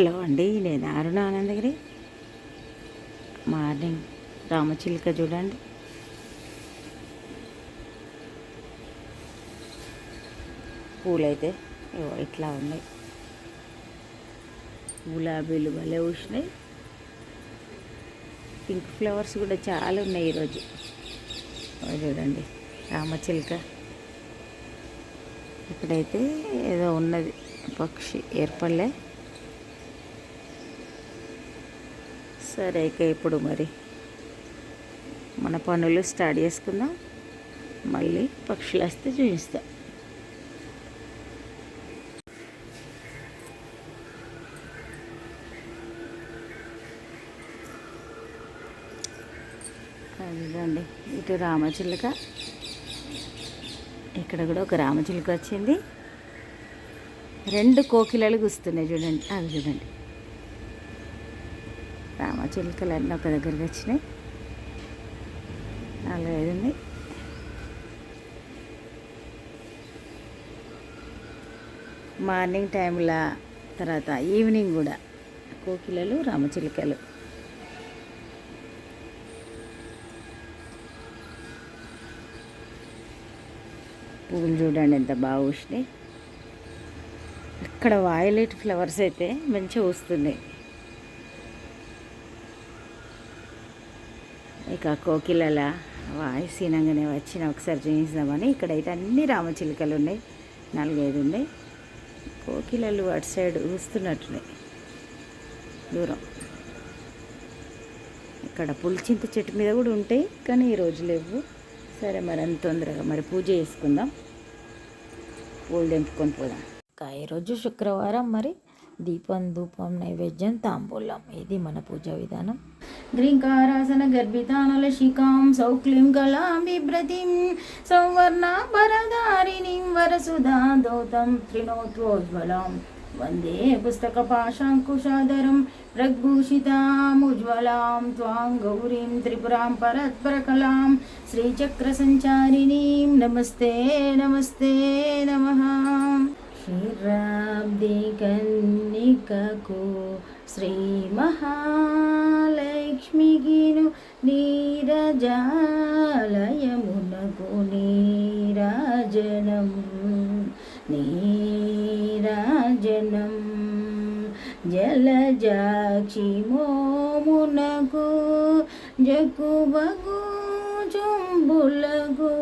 Hello అండి నేను అరుణ Anandagiri morning. రామచిలుక చూడండి. పూలైతే ఇట్లా ఉన్నాయి. గులాబీలు భలే వచ్చినాయి పింక్ ఫ్లవర్స్ కూడా చాలా ఉన్నాయి ఈరోజు. చూడండి రామచిలుక. ఇక్కడైతే ఏదో ఉన్నది పక్షి ఏర్పడలే. సరే ఇక ఇప్పుడు మరి మన పనులు స్టార్ట్ చేసుకుందాం. మళ్ళీ పక్షులు వస్తే చూపిస్తాం. అదిగోండి ఇటు రామచిలుక. ఇక్కడ కూడా ఒక రామచిలుక వచ్చింది. రెండు కోకిలలు గుస్తున్నాయి చూడండి. అవి చూడండి. రామచిలుకలు అన్నీ ఒక దగ్గరికి వచ్చినాయి. అలా ఉన్నాయి. మార్నింగ్ టైంలో తర్వాత ఈవినింగ్ కూడా కోకిలలు రామచిలుకలు పువ్వులు చూడండి ఎంత బాగా వచ్చినాయి ఇక్కడ వాయలెట్ ఫ్లవర్స్ అయితే మంచిగా వస్తున్నాయి ఇక కోకిలల వాయిస్ వినంగానే వచ్చిన ఒకసారి చూపిస్తామని. ఇక్కడైతే అన్ని రామచిలుకలు ఉన్నాయి. నాలుగైదు ఉన్నాయి. కోకిలలు అటు సైడ్ ఊస్తున్నట్టున్నాయి. దూరం. ఇక్కడ పులిచింత చెట్టు మీద కూడా ఉంటాయి కానీ ఈరోజు లేవు. సరే మరి అంత తొందరగా మరి పూజ చేసుకుందాం. పూలు తెంపుకొని పోదాం. ఇంకా ఈరోజు శుక్రవారం మరి దీపం ధూపం నైవేద్యం తాంబూలం. ఇది మన పూజా విధానం. గ్రీంకారాసన గర్భితానలశికాం సౌక్లిం కళాం బిభ్రతిం సౌవర్ణాభరధారిణీం వరసుధా దౌతం త్రిణోత్వోజ్వలాం వందే పుస్తకపాశాంకుశాధరం ప్రగ్భూషితాముజ్వలాం త్వాం గౌరీం త్రిపురాం పరత్పరకలాం శ్రీచక్రసంచారిణీం నమస్తే నమస్తే నమ నమః క్షీరాబ్దికన్నికకు శ్రీ మహాలక్ష్మికిను నీరజాలయమునకు నీరాజనం నీరాజనం. జలజాక్షి మోమునకు జకుబగు చుంబులకు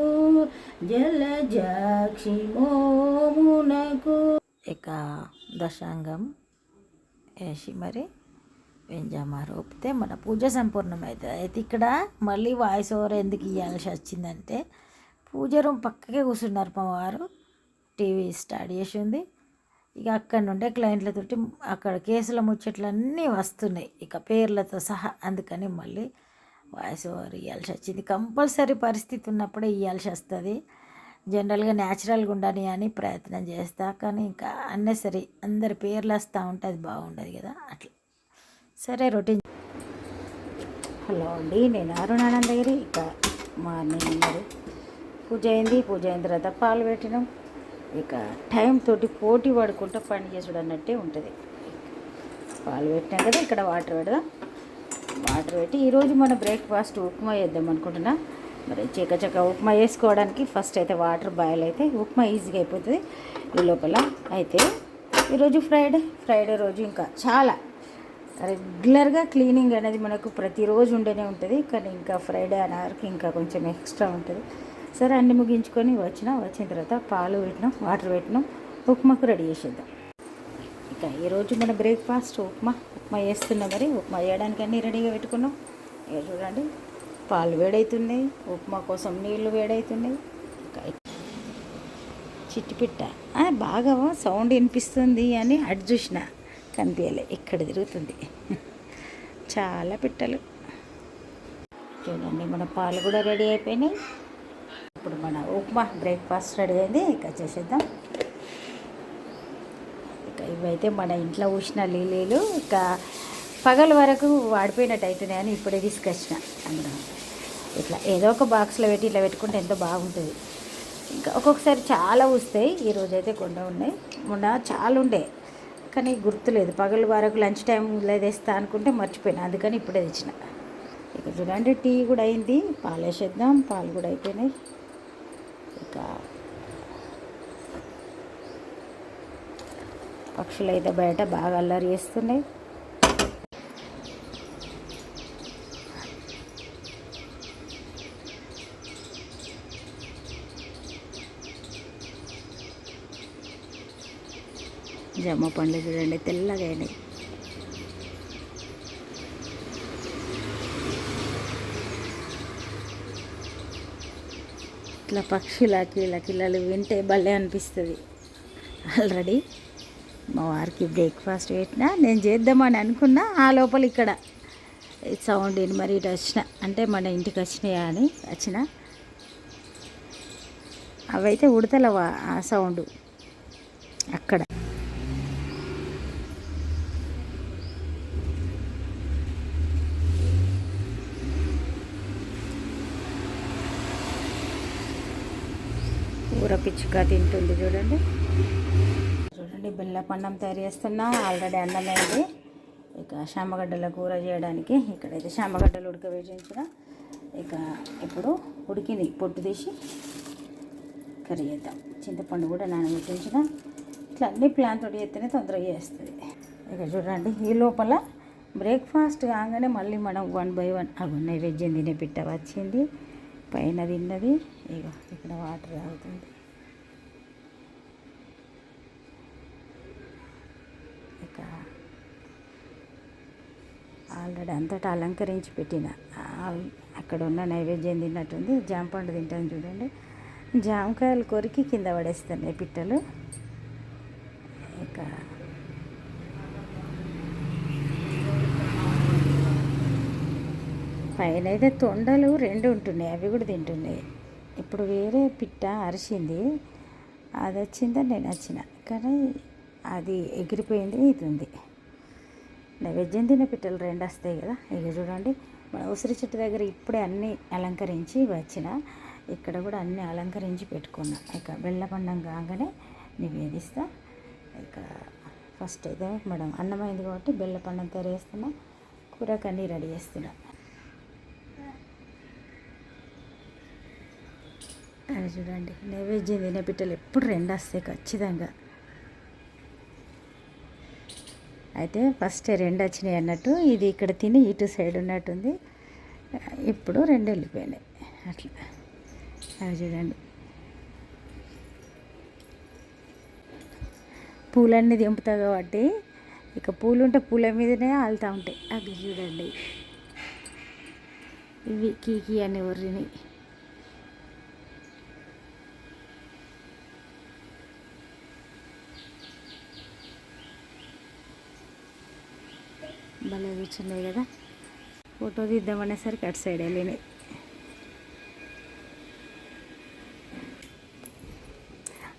జలజాక్షి మోమునకు. ఇక దశాంగం వేసి మరి వెంజామా రోపితే మన పూజ సంపూర్ణమవుతుంది అయితే ఇక్కడ మళ్ళీ వాయిస్ ఓవర్ ఎందుకు ఇవ్వాల్సి వచ్చిందంటే పూజ రూమ్ పక్కకే కూర్చున్నారు మా వారు. టీవీ స్టార్ట్ చేసి ఉంది. ఇక అక్కడ నుండే క్లయింట్లతోటి అక్కడ కేసుల ముచ్చట్లన్నీ వస్తున్నాయి. ఇక పేర్లతో సహా అందుకని మళ్ళీ వాయిస్ ఓవర్ ఇవ్వాల్సి వచ్చింది. కంపల్సరీ పరిస్థితి ఉన్నప్పుడే ఇవ్వాల్సి వస్తుంది. జనరల్గా న్యాచురల్గా ఉండని అని ప్రయత్నం చేస్తా కానీ ఇంకా అన్నెసరీ అందరి పేర్లు వస్తూ ఉంటే అది బాగుండదు కదా అట్లా. సరే రొటీన్. హలో అండి నేను అరుణానందగిరి ఇక మార్నింగ్ మరి పూజ అయింది పూజ అయిన తర్వాత పాలు పెట్టినాం. ఇక టైం తోటి పోటీ పడుకుంటూ పని చేసుడు అన్నట్టే ఉంటుంది. పాలు పెట్టినాం కదా ఇక్కడ వాటర్ పెడదాం. వాటర్ పెట్టి ఈరోజు మన బ్రేక్ఫాస్ట్ ఉప్మా చేద్దాం అనుకుంటున్నా. మరి చక్క ఉప్మా వేసుకోవడానికి ఫస్ట్ అయితే వాటర్ బాయిల్ అయితే ఉప్మా ఈజీగా అయిపోతుంది. ఈ లోపల అయితే ఈరోజు ఫ్రైడే ఫ్రైడే రోజు ఇంకా చాలా రెగ్యులర్గా క్లీనింగ్ అనేది మనకు ప్రతిరోజు ఉండేనే ఉంటుంది. కానీ ఇంకా ఫ్రైడే అనేసరికి ఇంకా కొంచెం ఎక్స్ట్రా ఉంటుంది. సరే అన్ని ముగించుకొని వచ్చిన వచ్చిన తర్వాత పాలు పెట్టినాం వాటర్ పెట్టినాం ఉప్మాకు రెడీ చేసేద్దాం. ఇక ఈరోజు మన బ్రేక్ఫాస్ట్ ఉప్మా ఉప్మా వేస్తున్నాం మరి ఉప్మా చేయడానికి అన్నీ రెడీగా పెట్టుకున్నాం. ఇక చూడండి. పాలు వేడవుతున్నాయి ఉప్మా కోసం నీళ్ళు వేడవుతున్నాయి చిట్టిపిట్ట. బాగా సౌండ్ వినిపిస్తుంది అని అటు చూసిన కనిపించలే ఇక్కడ తిరుగుతుంది. చాలా పిట్టలు. చూడండి మన పాలు కూడా రెడీ అయిపోయినాయి. ఇప్పుడు మన ఉప్మా బ్రేక్ఫాస్ట్ రెడీ అయింది ఇక చేసేద్దాం. ఇక ఇవైతే మన ఇంట్లో ఉష్ణ లీలీలు ఇక పగల వరకు వాడిపోయినట్టు అవుతున్నాయని ఇప్పుడే తీసుకొచ్చిన అందులో. ఇట్లా ఏదో ఒక బాక్స్లో పెట్టి ఇట్లా పెట్టుకుంటే ఎంతో బాగుంటుంది. ఇంకా ఒక్కొక్కసారి చాలా వస్తాయి. ఈరోజు అయితే కొండ ఉన్నాయి. మొన్న చాలా ఉండే. కానీ గుర్తులేదు. పగలు వరకు లంచ్ టైం లేదేస్తా అనుకుంటే మర్చిపోయినా. అందుకని ఇప్పుడే తెచ్చిన. ఇక చూడండి టీ కూడా అయింది. పాలు వేసేద్దాం. పాలు కూడా అయిపోయినాయి. ఇక పక్షులు అయితే బయట బాగా అల్లరి చేస్తున్నాయి. జమ్మ పండ్లు చూడండి తెల్లగా అయినాయి ఇట్లా పక్షుల కిల కిల్లలు వింటే భలే అనిపిస్తుంది. ఆల్రెడీ మా వారికి బ్రేక్ఫాస్ట్ పెట్టినా నేను చేద్దామని అనుకున్నా ఆ లోపల ఇక్కడ సౌండ్ విని మరి ఇటు వచ్చిన. అంటే మన ఇంటికి వచ్చినాయా అని వచ్చిన. అవైతే ఉడతలవా ఆ సౌండ్ అక్కడ. కూర పిచ్చుక తింటుంది చూడండి. చూడండి బెల్లపన్నం తయారు చేస్తున్నా. ఆల్రెడీ అన్నమైంది. ఇక శామగడ్డల కూర చేయడానికి ఇక్కడైతే శామగడ్డలు ఉడకవేసించిన ఇక ఇప్పుడు ఉడికింది. పొట్టు తీసి కర్రీ చేద్దాం. చింతపండు కూడా నానబెట్టించిన. ఇట్లా అన్ని ప్లాన్ తోటి చేస్తేనే తొందరగా చేస్తుంది. ఇక చూడండి ఈ లోపల బ్రేక్ఫాస్ట్ కాగానే మళ్ళీ మనం వన్ బై వన్ అవి నైవేద్యం తినే పిట్ట వచ్చింది. పైన తిన్నది. ఇక ఇక్కడ వాటర్ తాగుతుంది. ఆల్రెడీ అంతటా అలంకరించి పెట్టిన. అక్కడ ఉన్న నైవేద్యం తిన్నట్టుంది. జామపండు తింటాను చూడండి. జామకాయలు కొరికి కింద పడేస్తున్నాయి పిట్టలు. ఇక పైన అయితే తొండలు రెండు ఉంటున్నాయి. అవి కూడా తింటున్నాయి. ఇప్పుడు వేరే పిట్ట అరిచింది. అది వచ్చిందని నేను వచ్చిన కానీ అది ఎగిరిపోయింది ఇది ఉంది. నైవేద్యం తిన్న పిట్టలు రెండు వస్తాయి కదా. ఇక చూడండి మన ఉసిరి చెట్టు దగ్గర ఇప్పుడే అన్నీ అలంకరించి వచ్చిన ఇక్కడ కూడా అన్నీ అలంకరించి పెట్టుకున్నా. ఇక బెల్లపండం కాగానే నివేదిస్తా. ఇక ఫస్ట్ అయితే మేడం అన్నమైంది కాబట్టి బెల్లపండం తయారు చేస్తున్నా కూరకు అన్నీ రెడీ చేస్తున్నా. అది చూడండి నైవేద్యం తినే పిట్టలు ఎప్పుడు రెండు వస్తాయి ఖచ్చితంగా. అయితే ఫస్ట్ రెండు వచ్చినాయి అన్నట్టు ఇది ఇక్కడ తిని ఇటు సైడ్ ఉన్నట్టుంది. ఇప్పుడు రెండు వెళ్ళిపోయినాయి. అట్లా. అవి చూడండి. పూలన్నీ దింపుతా కాబట్టి ఇక పూలు ఉంటే పూల మీదనే ఆలుతూ ఉంటాయి. అవి చూడండి. ఇవి కీకి అని ఉర్రినాయి భలే కూర్చున్నాయి కదా. ఫోటో తీద్దామనేసరికి అటు సైడ్ వెళ్ళినాయి.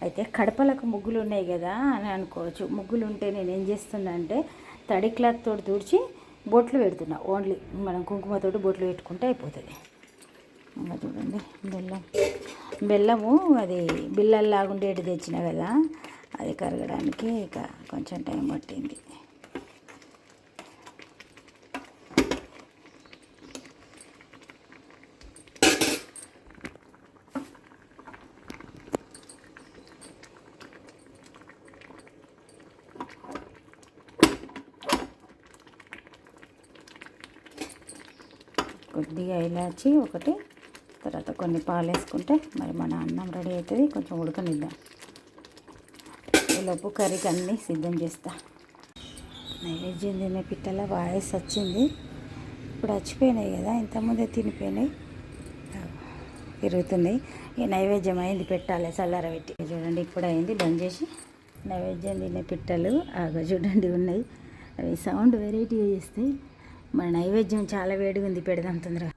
అయితే కడపలకు ముగ్గులు ఉన్నాయి కదా అని అనుకోవచ్చు. ముగ్గులు ఉంటే నేను ఏం చేస్తున్నా అంటే తడి క్లాత్ తోటి తుడిచి బొట్లు పెడుతున్నా. ఓన్లీ మనం కుంకుమతోటి బొట్లు పెట్టుకుంటే అయిపోతుంది. ఇంకా చూడండి బెల్లం. బెల్లము అది బిల్లల్లాగుండేటి తెచ్చిన కదా అది కరగడానికి ఇక కొంచెం టైం పట్టింది. కొద్దిగా ఇలాచి ఒకటి. తర్వాత కొన్ని పాలు వేసుకుంటే మరి మన అన్నం రెడీ అవుతుంది. కొంచెం ఉడకనిద్దాం. ఈలోపు కర్రీకి అన్నీ సిద్ధం చేస్తా. నైవేద్యం తినే పిట్టల వాయిస్ వచ్చింది. ఇప్పుడు వచ్చిపోయినాయి కదా ఇంతకుముందే తినిపోయినాయి. తిరుగుతున్నాయి. ఈ నైవేద్యం అయింది పెట్టాలి చల్లారబెట్టి చూడండి ఇప్పుడు అయింది. బంద్ చేసి నైవేద్యం తినే పిట్టలు ఆగ చూడండి ఉన్నాయి. అవి సౌండ్ వెరైటీగా చేస్తాయి మన నైవేద్యం చాలా వేడిగా ఉంది పెడదాం తొందరగా.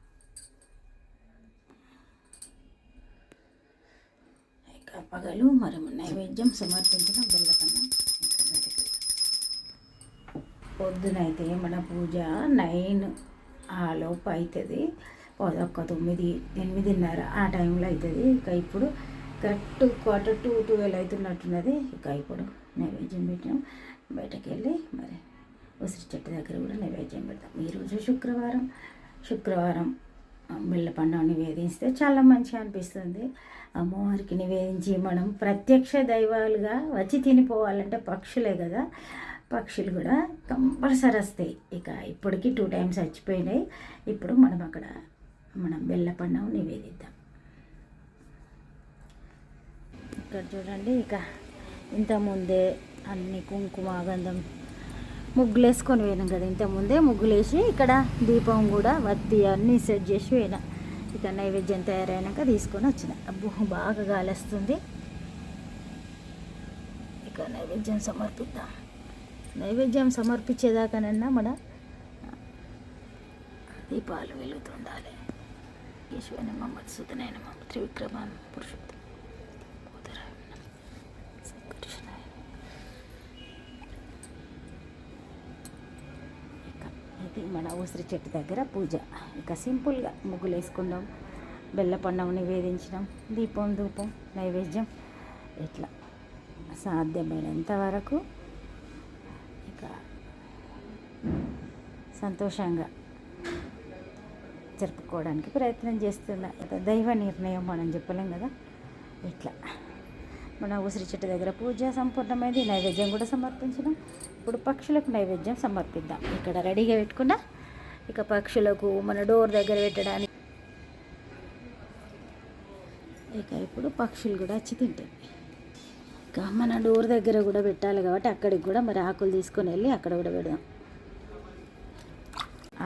ఇక పగలు మరి నైవేద్యం సమర్పించడం బెల్లపన్నం ఇంకా బయటకు పొద్దునైతే మన పూజ నైన్ ఆ లోపు అవుతుంది ఒక తొమ్మిది ఎనిమిదిన్నర ఆ టైంలో అవుతుంది ఇక ఇప్పుడు కరెక్ట్ క్వార్టర్ టు ట్వెల్వ్ అవుతున్నట్టున్నది. ఇక ఇప్పుడు నైవేద్యం పెట్టినాం. బయటకు వెళ్ళి మరి ఉసిరి చెట్టు దగ్గర కూడా నైవేద్యం పెడతాం. ఈరోజు శుక్రవారం. శుక్రవారం ఆ, పండుగ నివేదిస్తే చాలా మంచిగా అనిపిస్తుంది. అమ్మవారికి నివేదించి మనం ప్రత్యక్ష దైవాలుగా వచ్చి తినిపోవాలంటే పక్షులే కదా. పక్షులు కూడా కంపల్సరీ వస్తాయి. ఇక ఇప్పటికి టూ టైమ్స్ చచ్చిపోయినాయి. ఇప్పుడు మనం అక్కడ మనం బెల్ల పండుగ నివేదిద్దాం. ఇక్కడ చూడండి ఇక ఇంతకుముందే అన్ని కుంకుమ గంధం ముగ్గులు వేసుకొని పోయినాం కదా. ఇంతకుముందే ముగ్గులు వేసి ఇక్కడ దీపం కూడా వత్తి అన్నీ సెట్ చేసి పోయినా. ఇక నైవేద్యం తయారైనాక తీసుకొని వచ్చిన. అబ్బో బాగా గాలేస్తుంది. ఇక నైవేద్యం సమర్పిద్దాం. నైవేద్యం సమర్పించేదాకానన్నా మన దీపాలు వెలుగుతుండాలి. ఈశ్వర మహమ్మద్ సుధనైన మహమ్మద్ త్రివిక్రమ పురుషోత్తం కృష్ణాయ ఇక ఇది మన ఉసిరి చెట్టు దగ్గర పూజ. ఇక సింపుల్గా ముగ్గులు వేసుకున్నాం బెల్లపండం నివేదించడం దీపం ధూపం నైవేద్యం. ఇట్లా సాధ్యమైనంత వరకు ఇక సంతోషంగా జరుపుకోవడానికి ప్రయత్నం చేస్తున్నా. దైవ నిర్ణయం మనం చెప్పలేం కదా. ఇట్లా మన ఉసిరి చెట్టు దగ్గర పూజ సంపూర్ణమైంది. నైవేద్యం కూడా సమర్పించడం ఇప్పుడు పక్షులకు నైవేద్యం సమర్పిద్దాం. ఇక్కడ రెడీగా పెట్టుకున్నా ఇక పక్షులకు మన డోర్ దగ్గర పెట్టడానికి. ఇక ఇప్పుడు పక్షులు కూడా వచ్చి తింటాయి. ఇక మన డోర్ దగ్గర కూడా పెట్టాలి కాబట్టి అక్కడికి కూడా మరి ఆకులు తీసుకొని వెళ్ళి అక్కడ కూడా పెడదాం.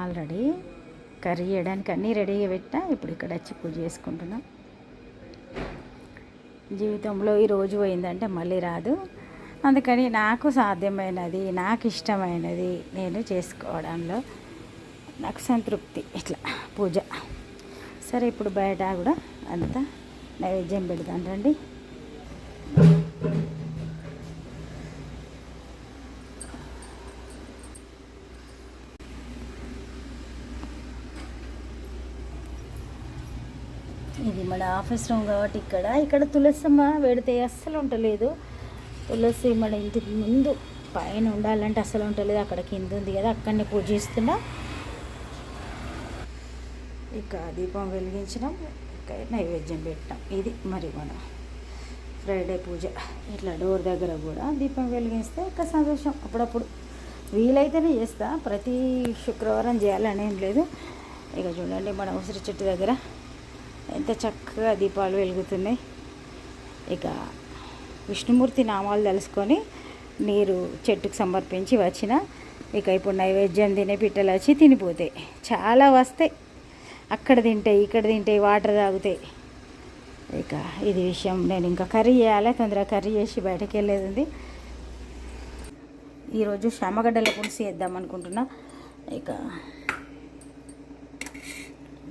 ఆల్రెడీ కర్రీ చేయడానికి అన్నీ రెడీగా పెట్టా. ఇప్పుడు ఇక్కడ వచ్చి పూజ చేసుకుంటున్నాం. జీవితంలో ఈ రోజు పోయిందంటే మళ్ళీ రాదు. అందుకని నాకు సాధ్యమైనది నాకు ఇష్టమైనది నేను చేసుకోవడంలో నాకు సంతృప్తి. ఇట్లా పూజ. సరే ఇప్పుడు బయట కూడా అంతా నైవేద్యం పెడతాను. రండి. ఇది మన ఆఫీస్ రూమ్ కాబట్టి ఇక్కడ ఇక్కడ తులసమ్మ పెడితే అస్సలు ఉండలేదు. తులసి మన ఇంటికి ముందు పైన ఉండాలంటే అస్సలు ఉండలేదు. అక్కడ కింద ఉంది కదా అక్కడనే పూజిస్తున్నా ఇక దీపం వెలిగించినాం ఇక నైవేద్యం పెట్టాం ఇది మరి మన ఫ్రైడే పూజ. ఇట్లా డోర్ దగ్గర కూడా దీపం వెలిగిస్తే ఇక సంతోషం. అప్పుడప్పుడు వీలైతేనే చేస్తా. ప్రతి శుక్రవారం చేయాలని ఏం లేదు. ఇక చూడండి మన ఉసిరి చెట్టు దగ్గర ఎంత చక్కగా దీపాలు వెలుగుతున్నాయి. ఇక విష్ణుమూర్తి నామాలు తెలుసుకొని నీరు చెట్టుకు సమర్పించి వచ్చిన ఇక ఇప్పుడు నైవేద్యం తినే పిట్టలు వచ్చి తినిపోతాయి. చాలా వస్తాయి. అక్కడ తింటాయి ఇక్కడ తింటాయి వాటర్ తాగుతాయి ఇక ఇది విషయం. నేను ఇంకా కర్రీ చేయాలి. తొందరగా కర్రీ చేసి బయటకు వెళ్ళేది ఉంది. ఈరోజు శ్రమగడ్డల పులుసు వేద్దాం అనుకుంటున్నా. ఇక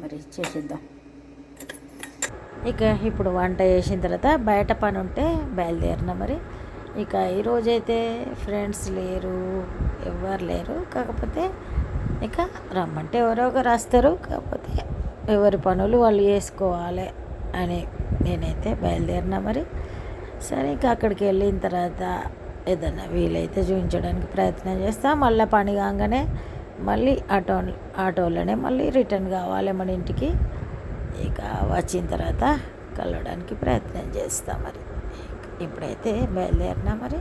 మరి చేసేద్దాం. ఇక ఇప్పుడు వంట చేసిన తర్వాత బయట పని ఉంటే బయలుదేరిన మరి. ఇక ఈరోజైతే ఫ్రెండ్స్ లేరు ఎవ్వరు లేరు. కాకపోతే ఇక రమ్మంటే ఎవరో ఒకరు వస్తారు. కాకపోతే ఎవరి పనులు వాళ్ళు చేసుకోవాలి అని నేనైతే బయలుదేరిన మరి. సరే ఇక అక్కడికి వెళ్ళిన తర్వాత ఏదన్నా వీలైతే చూపించడానికి ప్రయత్నం చేస్తా. మళ్ళీ పని కాగానే మళ్ళీ ఆటో ఆటోలోనే మళ్ళీ రిటర్న్ కావాలి మన ఇంటికి. ఇక వచ్చిన తర్వాత కలవడానికి ప్రయత్నం చేస్తా మరి. ఇప్పుడైతే బయలుదేరినా మరి.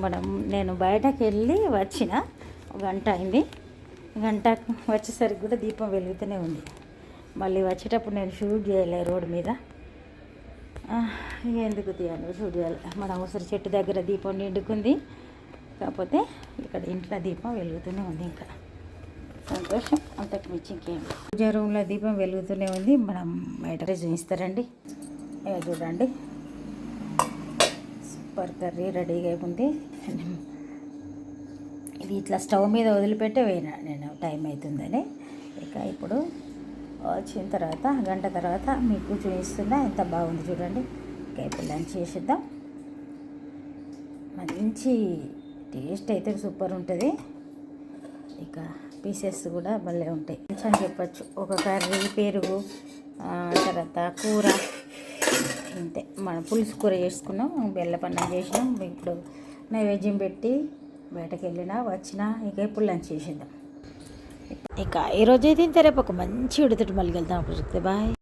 మనం నేను బయటకు వెళ్ళి వచ్చిన గంట అయింది. గంట వచ్చేసరికి కూడా దీపం వెలుగుతూనే ఉంది. మళ్ళీ వచ్చేటప్పుడు నేను షూట్ చేయలే రోడ్డు మీద. ఎందుకు తీయాలి? షూట్ చేయాలి. మన అవసరం చెట్టు దగ్గర దీపం నిండుకుంది. కాకపోతే ఇక్కడ ఇంట్లో దీపం వెలుగుతూనే ఉంది ఇంకా. సంతోషం. అంతకు మించి ఇంకేం పూజా రూమ్లో దీపం వెలుగుతూనే ఉంది. మనం బయట చూపిస్తారండి. చూడండి. సూపర్ కర్రీ రెడీగా ఉంది. ఇది ఇట్లా స్టవ్ మీద వదిలిపెట్టే పోయినా నేను టైం అవుతుందని ఇక ఇప్పుడు వచ్చిన తర్వాత గంట తర్వాత మీకు చూపిస్తున్నా ఎంత బాగుంది చూడండి. ఇక ఇప్పుడు లంచ్ చేసేద్దాం. మంచి టేస్ట్ అయితే సూపర్ ఉంటుంది. ఇక పీసెస్ కూడా భలే ఉంటాయి. మంచి అని చెప్పచ్చు. ఒక కర్రీ పెరుగు తర్వాత కూర అంతే మనం పులుసు కూర చేసుకున్నాం బెల్లపన్నం చేసినాం. ఇప్పుడు నైవేద్యం పెట్టి బయటకు వెళ్ళినా వచ్చినా ఇక ఇప్పుడు లంచ్ చేసేద్దాం. ఇక ఈరోజు అయితే ఇంత రేపు ఒక మంచి ఉడితోటి మళ్ళీ వెళ్తాం అప్పుడు చెప్తే బాయ్.